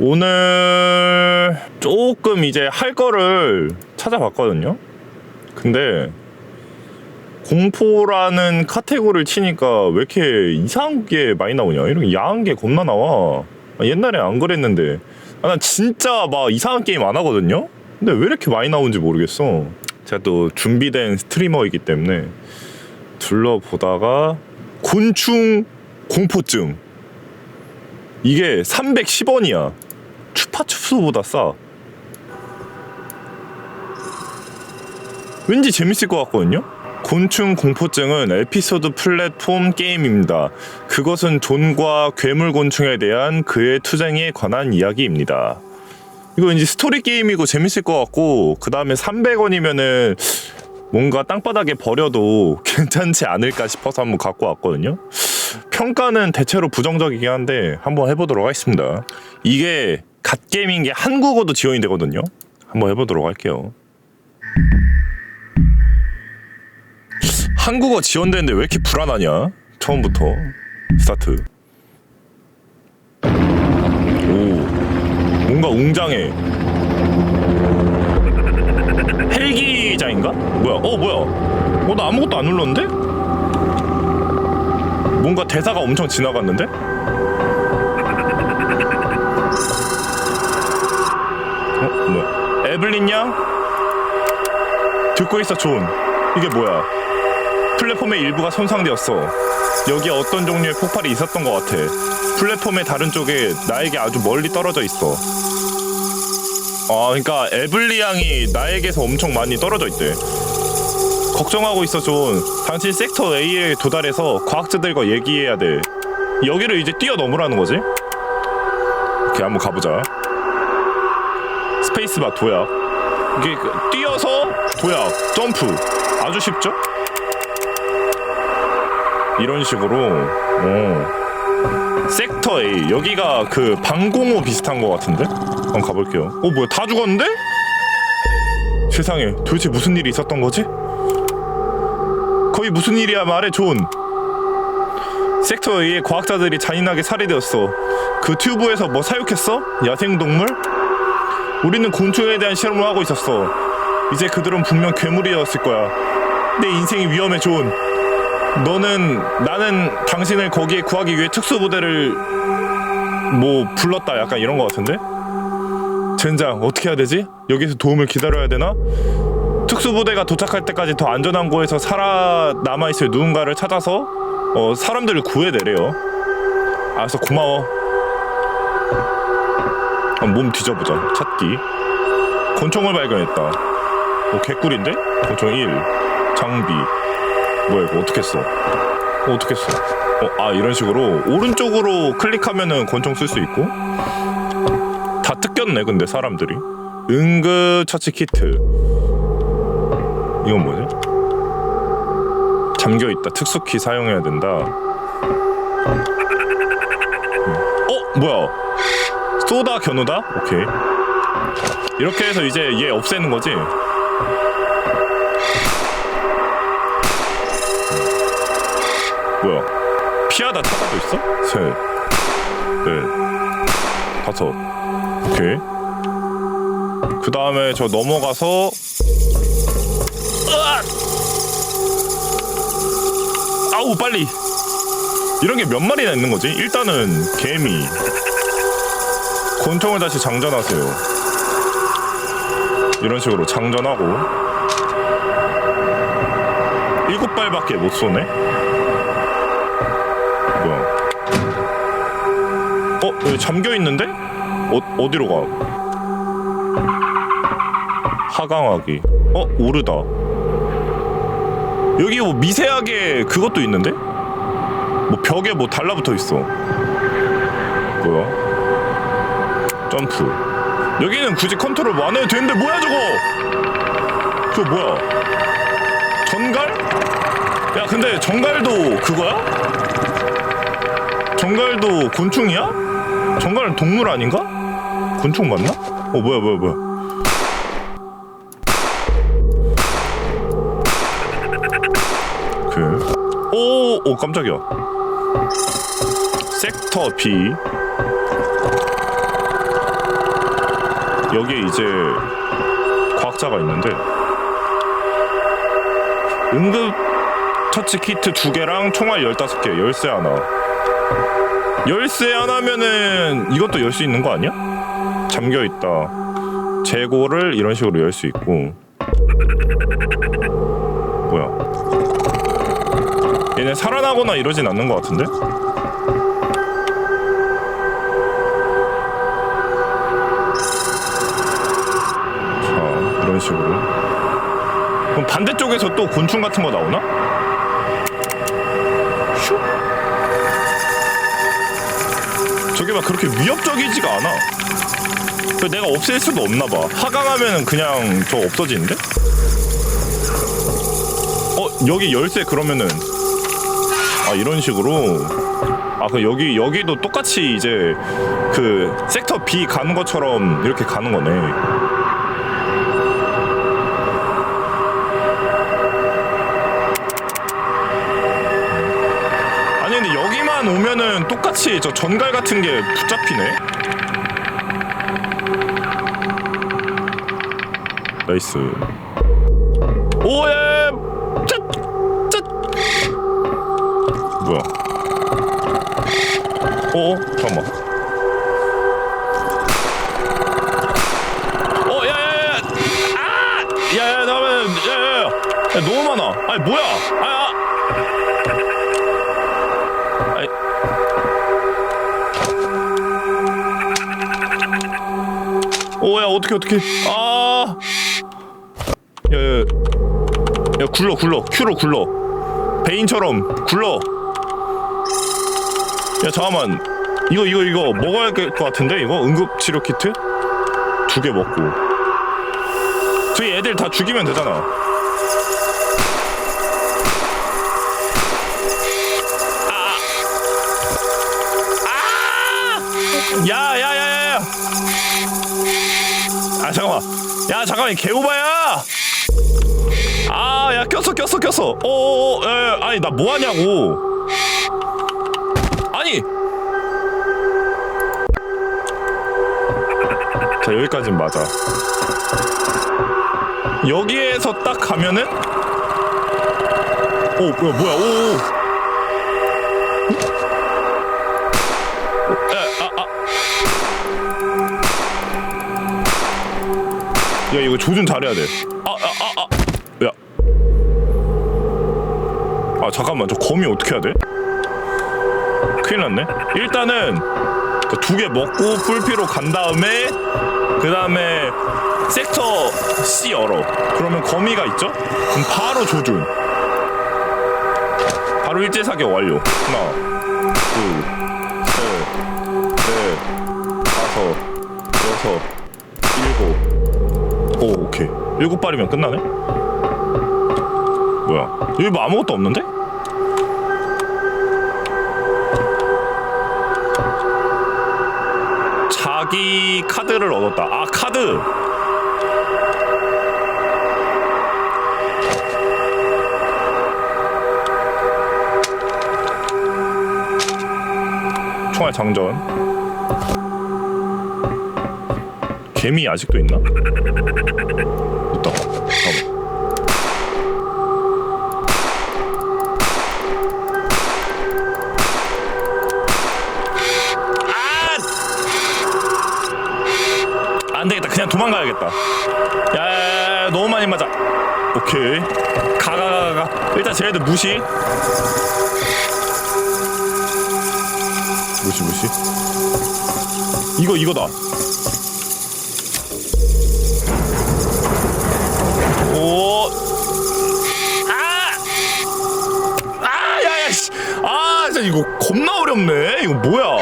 오늘 조금 이제 할 거를 찾아봤거든요. 근데 공포라는 카테고리를 치니까 왜 이렇게 이상한 게 많이 나오냐? 이런 야한 게 겁나 나와. 아, 옛날에 안 그랬는데. 아, 난 진짜 막 이상한 게임 안 하거든요? 근데 왜 이렇게 많이 나오는지 모르겠어. 제가 또 준비된 스트리머이기 때문에 둘러보다가 곤충 공포증. 이게 310원이야. 추파추스보다 싸. 왠지 재밌을 것 같거든요? 곤충 공포증은 에피소드 플랫폼 게임입니다. 그것은 존과 괴물 곤충에 대한 그의 투쟁에 관한 이야기입니다. 이거 왠지 스토리 게임이고 재밌을 것 같고 그 다음에 300원이면은 뭔가 땅바닥에 버려도 괜찮지 않을까 싶어서 한번 갖고 왔거든요. 평가는 대체로 부정적이긴 한데 한번 해보도록 하겠습니다. 이게 갓게임인 게 한국어도 지원이 되거든요. 한번 해보도록 할게요. 한국어 지원되는데 왜 이렇게 불안하냐? 처음부터 스타트. 오, 뭔가 웅장해. 헬기장인가? 뭐야? 어 뭐야? 어나 아무것도 안 눌렀는데? 뭔가 대사가 엄청 지나갔는데? 어 뭐야? 에블린 양? 듣고 있어 존. 이게 뭐야? 플랫폼의 일부가 손상되었어. 여기에 어떤 종류의 폭발이 있었던 것 같아. 플랫폼의 다른 쪽에 나에게 아주 멀리 떨어져 있어. 아, 그러니까 에블리 양이 나에게서 엄청 많이 떨어져 있대. 걱정하고 있어, 존. 당신 섹터 A에 도달해서 과학자들과 얘기해야 돼. 여기를 이제 뛰어넘으라는 거지? 오케이, 한번 가보자. 스페이스바 도약. 이게 그 뛰어서 도약, 점프. 아주 쉽죠? 이런 식으로 어. 섹터 A 여기가 그 방공호 비슷한 것 같은데 한번 가볼게요 어 뭐야 다 죽었는데? 세상에 도대체 무슨 일이 있었던 거지? 거의 무슨 일이야 말해 존. 섹터 A의 과학자들이 잔인하게 살해되었어. 그 튜브에서 뭐 사육했어? 야생동물? 우리는 곤충에 대한 실험을 하고 있었어. 이제 그들은 분명 괴물이었을 거야. 내 인생이 위험해 존. 너는 나는 당신을 거기에 구하기 위해 특수부대를 뭐 불렀다. 약간 이런 거 같은데? 젠장 어떻게 해야 되지? 여기서 도움을 기다려야 되나 특수부대가 도착할 때까지 더 안전한 곳에서 살아남아 있을 누군가를 찾아서 어 사람들을 구해내래요. 알았어 고마워. 한번 몸 뒤져보자. 찾기. 곤충을 발견했다. 오 개꿀인데? 곤충 1 장비. 뭐야 이거 어떻게 써? 어, 어떻게 써? 어, 아 이런 식으로 오른쪽으로 클릭하면은 권총 쓸 수 있고. 다 뜯겼네 근데 사람들이. 응급 처치 키트 이건 뭐지? 잠겨 있다 특수키 사용해야 된다 어 뭐야 쏘다 겨누다 오케이 이렇게 해서 이제 얘 없애는 거지 뭐야? 피하다 찾아도 있어? 셋, 넷, 다섯. 오케이. 그 다음에 저 넘어가서 으악! 아우 빨리. 이런 게 몇 마리나 있는 거지? 일단은 개미. 곤충을 다시 장전하세요. 이런 식으로 장전하고 일곱 발밖에 못 쏘네. 뭐야? 어, 여기 잠겨 있는데? 어, 어디로 가? 하강하기. 어, 오르다. 여기 뭐 미세하게 그것도 있는데? 뭐 벽에 뭐 달라붙어 있어. 뭐야? 점프. 여기는 굳이 컨트롤 뭐안 해도 되는데 뭐야 저거? 저거 뭐야? 전갈? 야 근데 전갈도 그거야? 정갈도 곤충이야? 정갈은 동물 아닌가? 곤충 맞나? 어 뭐야 뭐야 뭐야 오, 오 깜짝이야 섹터 B 여기에 이제 과학자가 있는데 응급 처치 키트 두 개랑 총알 15개, 열쇠 하나. 열쇠 하나면은 이것도 열 수 있는 거 아니야? 잠겨 있다. 재고를 이런 식으로 열 수 있고. 뭐야? 얘네 살아나거나 이러진 않는 것 같은데? 자, 이런 식으로. 그럼 반대쪽에서 또 곤충 같은 거 나오나? 슉. 저게 막 그렇게 위협적이지가 않아. 그 내가 없앨 수도 없나 봐. 하강하면은 그냥 저 없어지는데? 어, 여기 열쇠 그러면은 아, 이런 식으로 아, 그 여기 여기도 똑같이 이제 그 섹터 B 가는 것처럼 이렇게 가는 거네. 아니 근데 여기만 오면은 똑같이 저 전갈 같은 게 붙잡히네. 나이스. 오예. 뭐야? 어? 잠깐만. 어, 야야야! 아! 야야, 나면 야야야! 야, 너무 많아. 아니 뭐야? 아, 아. 아이. 오야 어떻게 어떻게? 아! 야 야, 야 굴러 굴러 큐로 굴러. 베인처럼 굴러. 야 잠깐만 이거 이거 이거 먹어야 될것 같은데 이거 응급 치료 키트 두 개 먹고 저희 애들 다 죽이면 되잖아. 아! 야야야야야! 아 잠깐만. 야 잠깐만 이 개오바야! 아, 야, 꼈어, 꼈어, 꼈어. 어, 어, 에, 아니, 나 뭐 하냐고. 아니! 자, 여기까진 맞아. 여기에서 딱 가면은? 오, 뭐야, 뭐야, 오, 오. 에, 아, 아. 야, 이거 조준 잘해야 돼. 아, 아, 아, 아. 야. 아, 잠깐만. 저 거미 어떻게 해야 돼? 큰일 났네. 일단은 두 개 먹고 풀피로 간 다음에 그 다음에 섹터 C 열어. 그러면 거미가 있죠? 그럼 바로 조준. 바로 일제 사격 완료. 하나, 둘, 셋, 넷, 다섯, 여섯, 일곱. 오, 오케이. 일곱 발이면 끝나네? 뭐야? 여기 뭐 아무것도 없는데? 자기 카드를 얻었다. 아, 카드! 총알 장전. 개미 아직도 있나? 있다. 잠깐만. 도망가야겠다. 야, 너무 많이 맞아. 오케이. 가, 가, 가, 가, 가. 일단 쟤네들 무시. 무시, 무시. 이거, 이거다. 오. 아! 아, 야, 야, 씨. 아, 진짜 이거 겁나 어렵네. 이거 뭐야?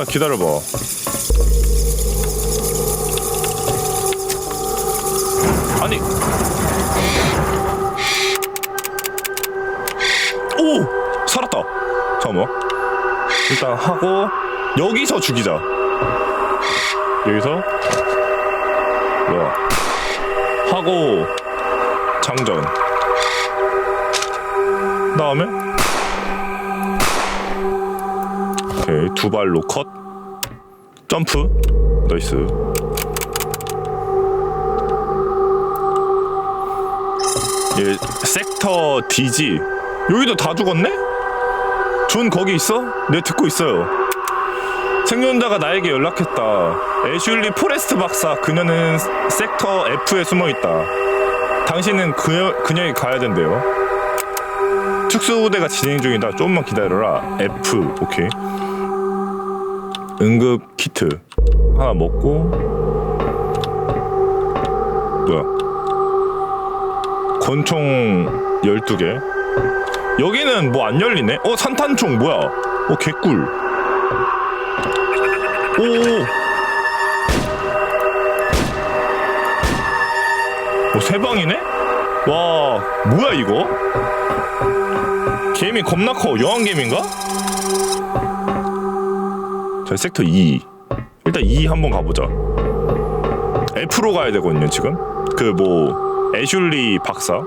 아, 기다려봐. 아니. 오! 살았다. 잠깐만. 일단 하고, 여기서 죽이자. 여기서. 뭐야. 하고, 장전. 다음에. 오케이, 두 발로 컷. 점프 나이스 얘 섹터 D지. 여기도 다 죽었네? 존 거기 있어? 네 듣고 있어요. 생존자가 나에게 연락했다. 애슐리 포레스트 박사 그녀는 섹터 F에 숨어 있다. 당신은 그녀, 그녀에게 가야 된대요. 특수부대가 진행 중이다. 조금만 기다려라. F 오케이. 응급 키트. 하나 먹고. 뭐야 권총 12개. 여기는 뭐 안 열리네? 어 산탄총 뭐야? 어 개꿀. 오오. 어, 세 방이네? 와 뭐야 이거? 게임이 겁나 커. 여왕 게임인가? 자 섹터 2 일단 2 한번 가보자. F로 가야 되거든요 지금. 그뭐 애슐리 박사.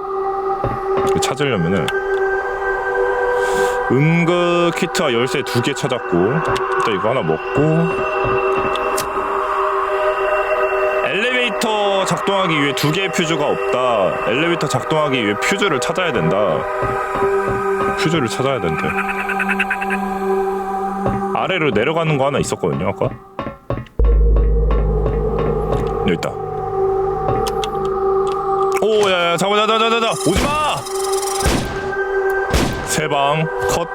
그 찾으려면은 응급 키트와 열쇠 두 개 찾았고 일단 이거 하나 먹고. 엘리베이터 작동하기 위해 두 개의 퓨즈가 없다. 엘리베이터 작동하기 위해 퓨즈를 찾아야 된다. 퓨즈를 찾아야 된대. 아래로 내려가는 거 하나 있었거든요 아까. 여기 있다 오 야야 잡아 잡아 잡아 잡아 오지마! 세방 컷.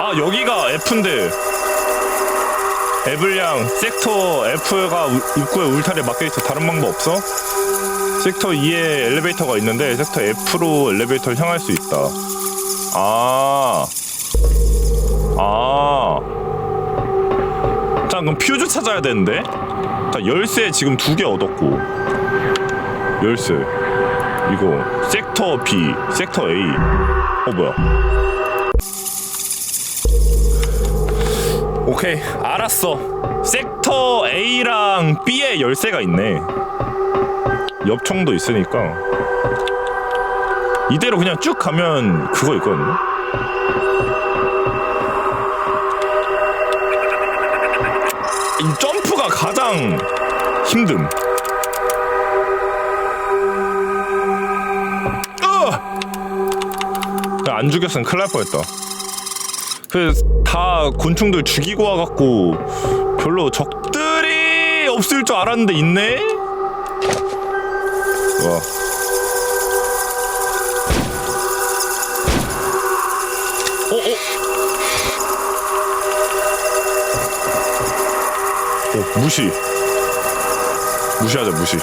아 여기가 F인데. 에블량 섹터 F가 우- 입구에 울타리에 막혀있어. 다른 방법 없어? 섹터 2에 엘리베이터가 있는데 섹터 F로 엘리베이터를 향할 수 있다. 아. 아. 자, 그럼 퓨즈 찾아야 되는데. 자, 열쇠 지금 두 개 얻었고. 열쇠. 이거 섹터 B, 섹터 A. 어 뭐야? 오케이, 알았어. 섹터 A랑 B에 열쇠가 있네. 엽총도 있으니까. 이대로 그냥 쭉 가면 그거 있거든요. 가 가장 힘듦. 으! 안 죽였으면 큰일 날 뻔했다. 그다 곤충들 죽이고 와갖고 별로 적들이 없을 줄 알았는데 있네? 와. 오, 무시. 무시하자, 무시.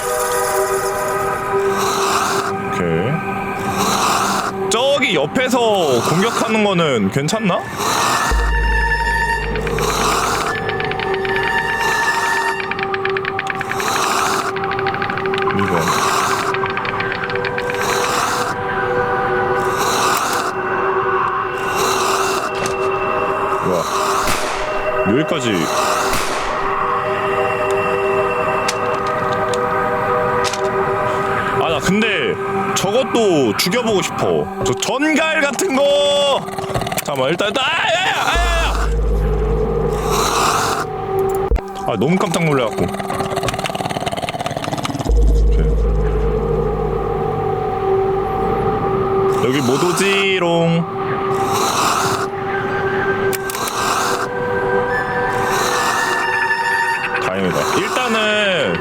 오케이. 저기 옆에서 공격하는 거는 괜찮나? 여기까지 아 나 근데 저것도 죽여보고 싶어. 저 전갈 같은 거! 잠깐만 일단 일단 아야야 아야야! 아 너무 깜짝 놀래갖고. 여기 못 오지롱. 다행이다. 일단은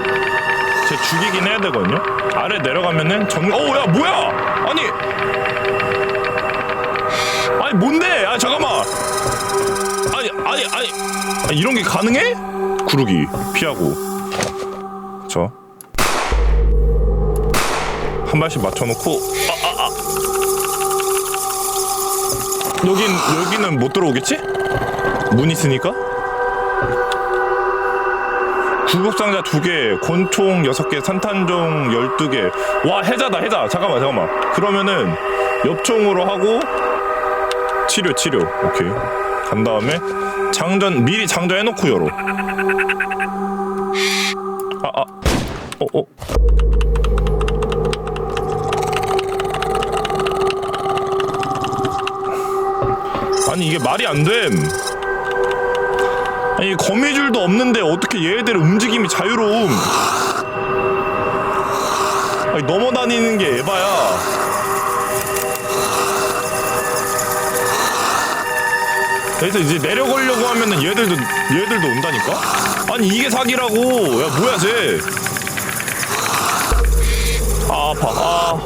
쟤 죽이긴 해야 되거든요. 아래 내려가면은 정. 어야 뭐야? 아니. 아니 뭔데? 아 잠깐만. 아니 아니 아니. 아니, 이런 게 가능해? 구르기 피하고. 저. 한 발씩 맞춰놓고. 아, 아, 아. 여긴 여기는 못 들어오겠지? 문 있으니까. 구급상자 2개, 권총 6개, 산탄종 12개. 와, 해자다, 해자. 잠깐만, 잠깐만. 그러면은 엽총으로 하고 치료, 치료. 오케이. 간 다음에 장전, 미리 장전해 놓고 열어. 아, 아. 어, 어. 아니 이게 말이 안 됨 아니 거미줄도 없는데 어떻게 얘네들의 움직임이 자유로움 아니 넘어다니는 게 에바야 그래서 이제 내려가려고 하면은 얘들도 얘들도 온다니까 아니 이게 사기라고 야 뭐야 쟤 아, 아파. 아.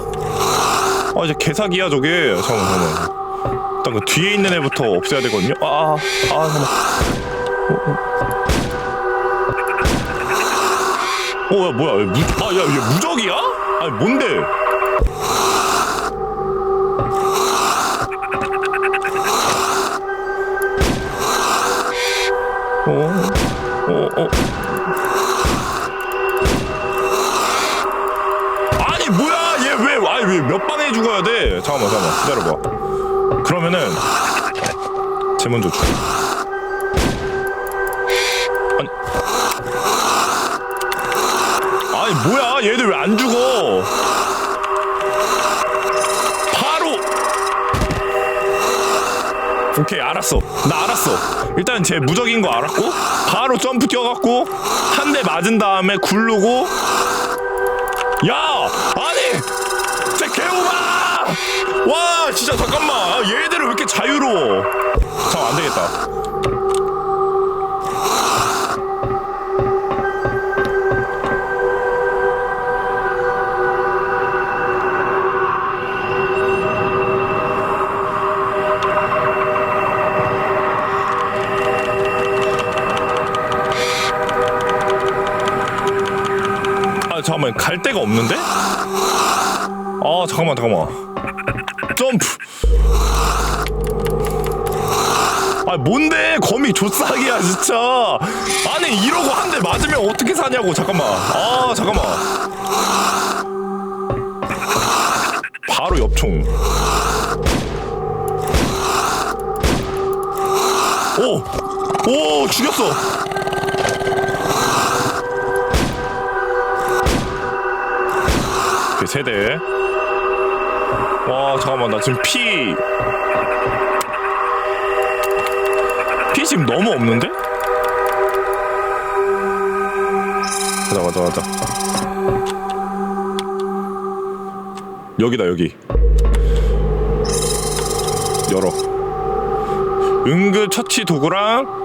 아, 이제 개사기야, 저게. 잠깐만. 일단 그 뒤에 있는 애부터 없애야 되거든요. 아, 아, 아, 잠깐만. 어, 어. 어, 야, 뭐야. 얘 무, 아, 야, 얘 무적이야? 아니, 뭔데? 어, 어, 어. 아니 뭐야 얘 왜 아니 왜몇 방에 죽어야 돼 잠깐만 잠깐만 기다려봐 그러면은 쟤 먼저 죽아 뭐야? 얘들 왜 안 죽어? 바로! 오케이 알았어. 나 알았어. 일단 쟤 무적인 거 알았고 바로 점프 뛰어갖고 한 대 맞은 다음에 굴르고. 야! 아니! 쟤 개오바! 와 진짜 잠깐만. 아, 얘들은 왜 이렇게 자유로워? 잠깐 안 되겠다 갈 데가 없는데? 아 잠깐만 잠깐만. 점프. 아 뭔데? 거미 조싸기야 진짜. 아니 이러고 한 대 맞으면 어떻게 사냐고 잠깐만. 아 잠깐만. 바로 옆총. 오 오 죽였어 세대. 와 잠깐만 나 지금 피. 피 지금 너무 없는데? 가자 가자 가자. 여기다 여기. 열어. 응급 처치 도구랑.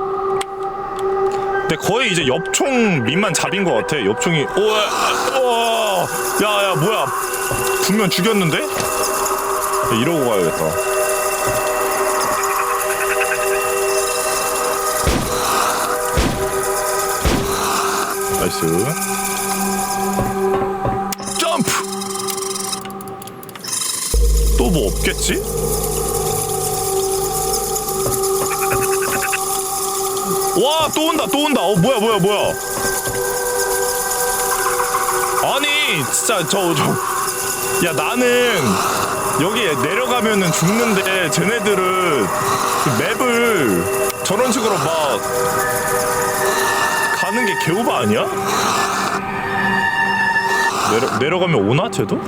근데 거의 이제 엽총 밑만 잡인 것 같아. 엽총이 우와, 야야 뭐야? 분명 죽였는데? 야, 이러고 가야겠다. 나이스. 점프. 또 뭐 없겠지? 와 또 온다 또 온다 어 뭐야 뭐야 뭐야 아니 진짜 저 저 야 나는 여기 내려가면은 죽는데 쟤네들은 그 맵을 저런 식으로 막 가는 게 개오바 아니야? 내려 내려가면 오나 쟤도?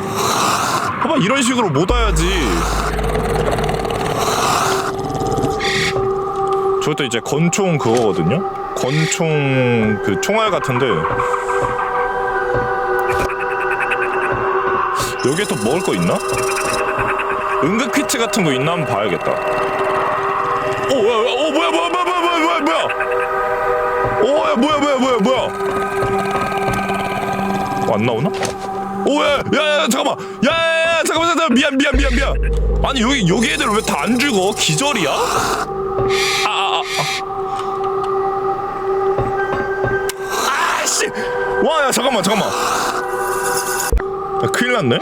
봐봐 이런 식으로 못 와야지 저것도 이제 권총 그거거든요. 권총 그 총알 같은데 여기에 또 먹을 거 있나? 응급 키트 같은 거 있나 한번 봐야겠다. 오, 야, 야, 오 뭐야 뭐야 뭐야 뭐야 뭐야 뭐야 뭐야? 오, 야 뭐야 뭐야 뭐야 뭐야? 어, 안 나오나? 오, 야, 야, 야, 잠깐만, 야, 야, 야, 잠깐만, 잠깐만, 미안, 미안, 미안, 미안. 아니 여기 여기 애들 왜 다 안 죽어? 기절이야? 아, 아, 아씨! 와, 야, 잠깐만, 잠깐만. 야, 큰일 났네?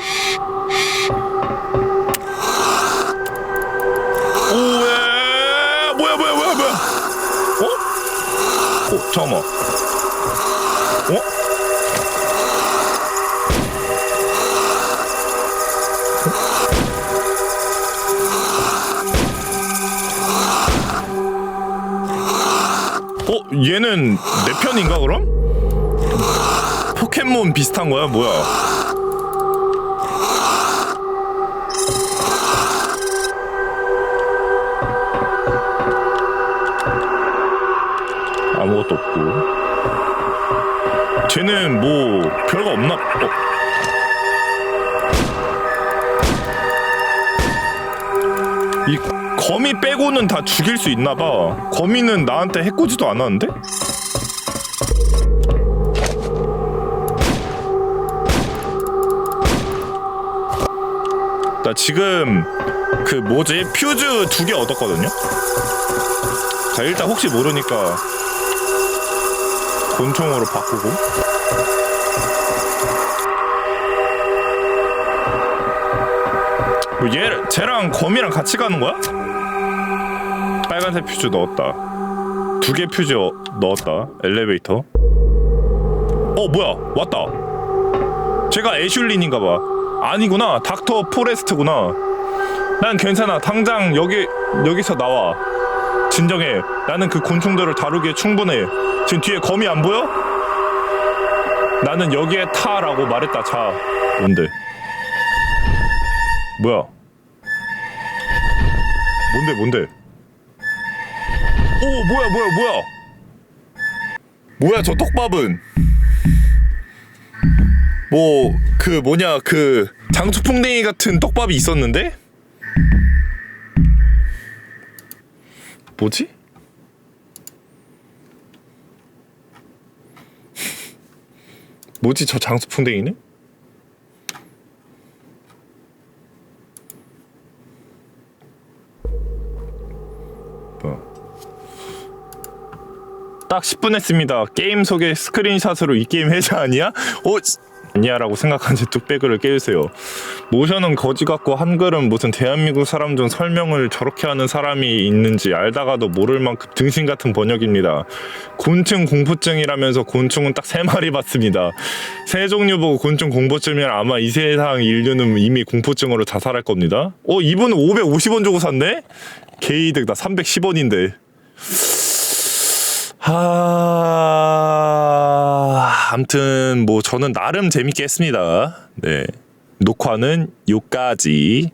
오, 야, 뭐야, 뭐야, 뭐야, 뭐야. 어? 어, 잠깐만. 얘는 내 편인가 그럼? 포켓몬 비슷한 거야 뭐야? 아무것도 없고. 쟤는 빼고는 다 죽일 수 있나 봐 거미는 나한테 해코지도 않았는데? 나 지금 그 뭐지 퓨즈 두 개 얻었거든요. 자 일단 혹시 모르니까 곤충으로 바꾸고. 뭐 얘, 쟤랑 거미랑 같이 가는 거야? 빨간색 퓨즈 넣었다. 두 개 퓨즈 어- 넣었다. 엘리베이터. 어 뭐야 왔다. 제가 애슐린인가 봐. 아니구나. 닥터 포레스트구나. 난 괜찮아. 당장 여기 여기서 나와. 진정해. 나는 그 곤충들을 다루기에 충분해. 지금 뒤에 거미 안 보여? 나는 여기에 타라고 말했다. 자. 뭔데? 뭐야? 뭔데 뭔데? 오 뭐야 뭐야 뭐야? 뭐야 저 떡밥은? 뭐 그 뭐냐 그 장수풍뎅이 같은 떡밥이 있었는데 뭐지? 뭐지 저 장수풍뎅이는? 딱 10분 했습니다. 게임 속의 스크린샷으로 이 게임 해자 아니야? 어? 아니야라고 생각한 제 뚝배기를 깨주세요. 모션은 거지 같고 한글은 무슨 대한민국 사람 중 설명을 저렇게 하는 사람이 있는지 알다가도 모를 만큼 등신 같은 번역입니다. 곤충 공포증이라면서 곤충은 딱 세 마리 봤습니다. 세 종류 보고 곤충 공포증이면 아마 이 세상 인류는 이미 공포증으로 자살할 겁니다. 어 이분은 550원 주고 샀네? 개이득 나 310원인데. 하... 아무튼 뭐 저는 나름 재밌게 했습니다. 네. 녹화는 요까지.